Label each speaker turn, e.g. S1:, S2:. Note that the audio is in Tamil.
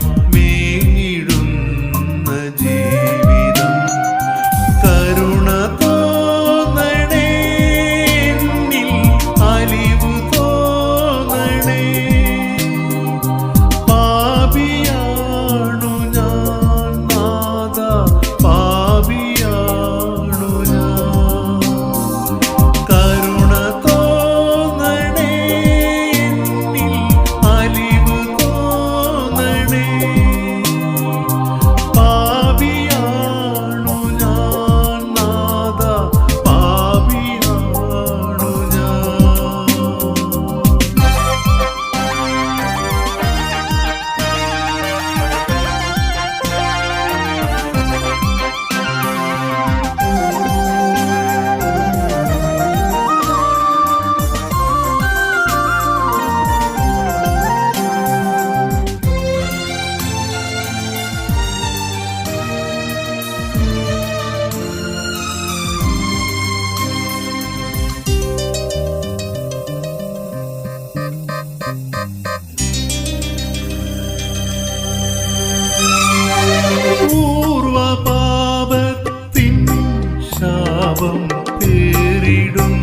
S1: money. பாவம் தேரிடும்